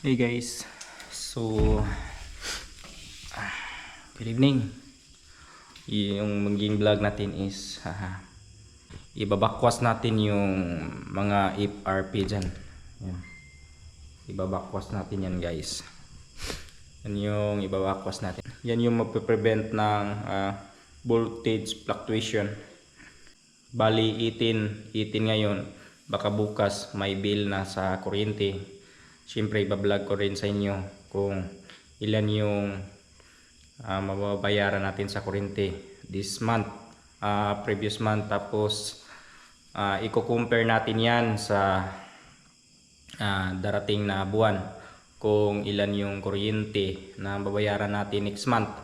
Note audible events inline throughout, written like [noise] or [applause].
Hey guys, so ah, good evening. Yung magiging vlog natin is haha, ibabakwas natin yung mga FRP dyan. Yan. Ibabakwas natin yan guys. Yan yung ibabakwas natin. Yan yung magpe-prevent ng ah, voltage fluctuation. Bali 18, 18 ngayon. Baka bukas may bill na sa kuryente. Siyempre ibablog ko rin sa inyo kung ilan yung ah, mababayaran natin sa kuryente this month, ah, previous month. Tapos ah, i-compare natin yan sa ah, darating na buwan kung ilan yung kuryente na babayaran natin next month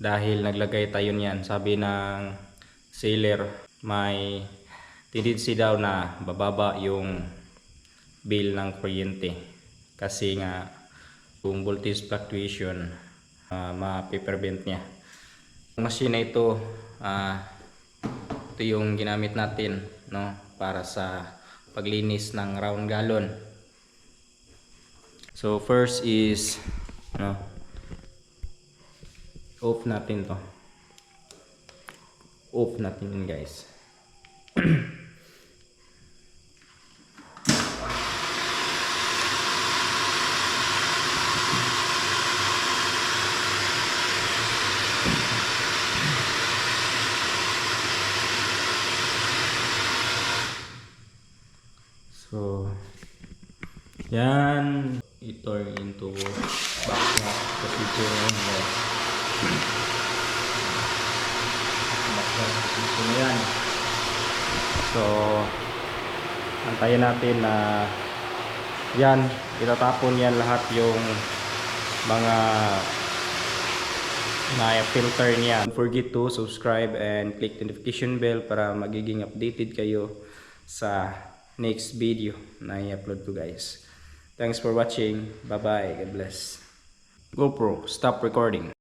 dahil naglagay tayo niyan sabi ng seller may tendency daw na bababa yung bill ng kuryente. Kasi nga kung voltage fluctuation uh, ma-prevent niya. Ang machine na ito ah, ito yung ginamit natin no para sa paglinis ng round gallon. So first is no off natin to. Off natin guys [clears throat] So, yan. I-turn into backward procedure ngayon guys. Backward procedure na yan. So, antayin natin na yan, itatapon yan lahat yung mga na filter niya. Don't forget to subscribe and click notification bell para magiging updated kayo sa next video na i-upload ko guys. Thanks for watching. Bye bye. God bless. GoPro, stop recording.